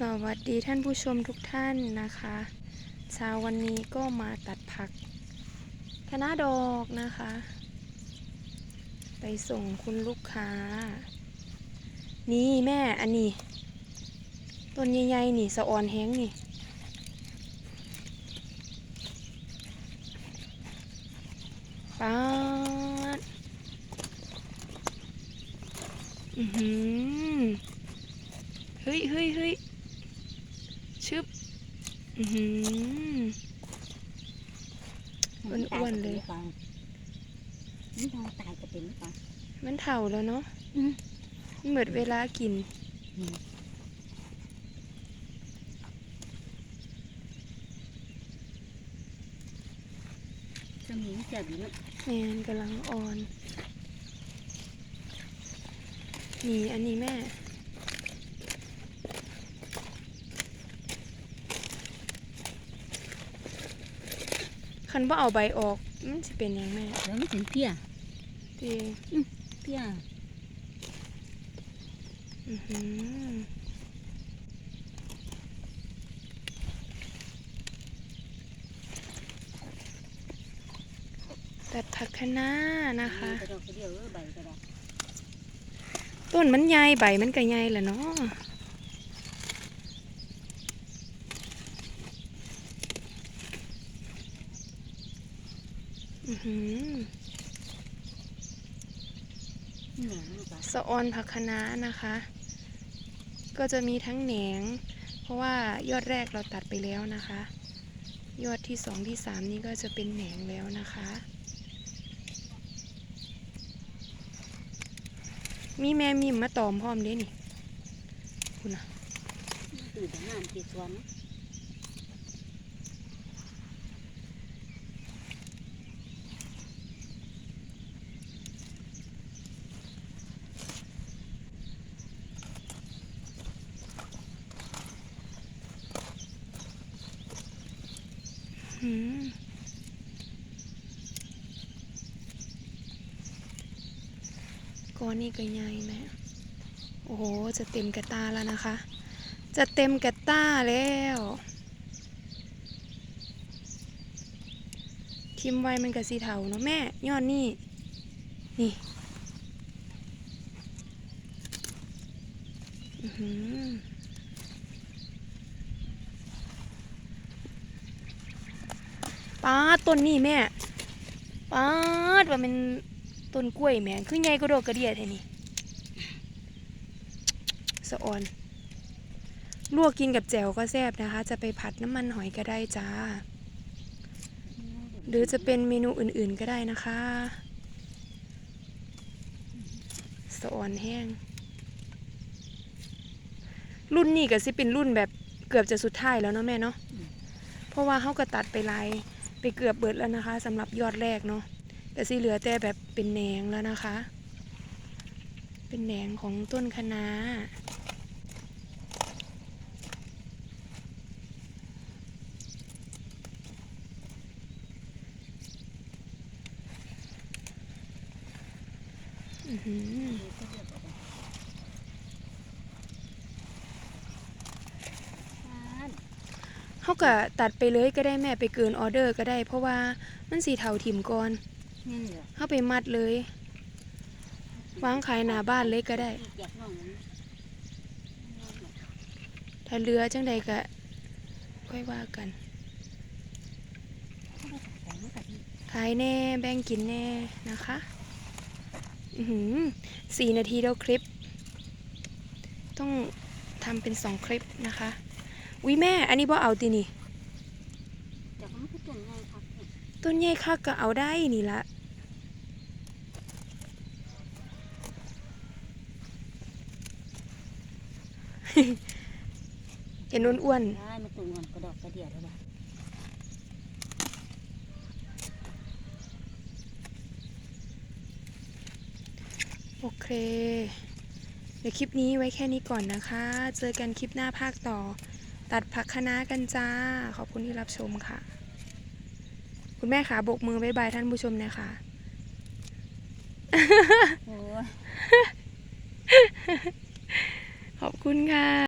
สวัสดีท่านผู้ชมทุกท่านนะคะเช้าวันนี้ก็มาตัดผักคณะดอกนะคะ ไปส่งคุณลูกค้า นี่แม่อันนี้ต้นใหญ่ๆนี่สะออนแห้งนี่ ป๊าดอือหือเฮ้ยเฮ้ยเฮ้ย ชึบอือหืออ้วนๆเลยนี่เราตายก็เป็นหรือเปล่ามันเถ่าแล้วเนาะอืมมันหมดเวลากินสมิงเจ็บอยู่เนอะแมนกำลังอ่อน นี่อันนี้แม่ คันว่าเอาใบออกมันจะเป็นหยังแม่แล้วมันถึงเพี้ยตีเพี้ยอือหือตัดผักคะน้านะคะกระดอกกระเดียวเออใบกระดอกต้นมันใหญ่ใบมันก็ใหญ่แหละเนาะอือหือ นี่แหละมันก็ สะออนผักคะน้านะคะ ก็จะมีทั้งแหนง เพราะว่ายอดแรกเราตัดไปแล้วนะคะ ยอดที่สองที่สามนี่ก็จะเป็นแหนงแล้วนะคะ มีแม่มิมาตอมพร้อมเด้นี่คุณนะตื่นแต่น้ำที่สวนนะ ก้อนนี่ก็ใหญ่แม่โอ้โห จะเต็มกระตาแล้วนะคะ จะเต็มกระตาแล้ว ทิมไว้มันกับสีเทาเนาะแม่ยอดนี่ นี่อือหือ ป้าต้นนี่แม่ป้าดว่ามันต้นกล้วยแม่คือใหญ่กระโดดกระเดียดแท่นี่สะออนลวกกินกับแจ่วก็แซ่บนะคะ จะไปผัดน้ำมันหอยก็ได้จ้า หรือจะเป็นเมนูอื่นๆก็ได้นะคะสะออนแห้ง รุ่นนี้ก็สิเป็นรุ่นแบบเกือบจะสุดท้ายแล้วเนาะแม่เนาะเพราะว่าเขาก็ตัดไปลาย ไปเกือบเบิดแล้วนะคะสำหรับยอดแรกเนาะแต่สิเหลือแต่แบบเป็นแหนงแล้วนะคะ เป็นแหนงของต้นคะน้า อือหือ เขาก็ตัดไปเลยก็ได้แม่ไปเกินออเดอร์ก็ได้ เพราะว่ามันสีเทาถิ่มก่อนนี่เหรอเขาไปมัดเลยวางขายหน้าบ้านเลยก็ได้แจกน้องมันถ้าเรือจังใดก็ค่อยว่ากันเขาไม่ตัดแต่ไม่ตัดนี่ขายแน่แบ่งกินแน่นะคะอือหือสี่นาทีแล้วคลิป ต้องทำเป็นสองคลิปนะคะ วิแม่ อันนี้บ่เอาตีนี่แต่มันก็ต้นใหญ่ครับเนี่ยต้นใหญ่คักก็เอาได้นี่ละเห็นอ้วนได้มันตุ่มกระดอกกระเดียวแล้วล่ะๆโอเค เดี๋ยวคลิปนี้ไว้แค่นี้ก่อนนะคะ เจอกันคลิปหน้าภาคต่อ ตัดผักคะน้ากันจ้า ขอบคุณที่รับชมค่ะ คุณแม่ขาบกมือบายบายท่านผู้ชมนะคะโอ้ยขอบคุณค่ะ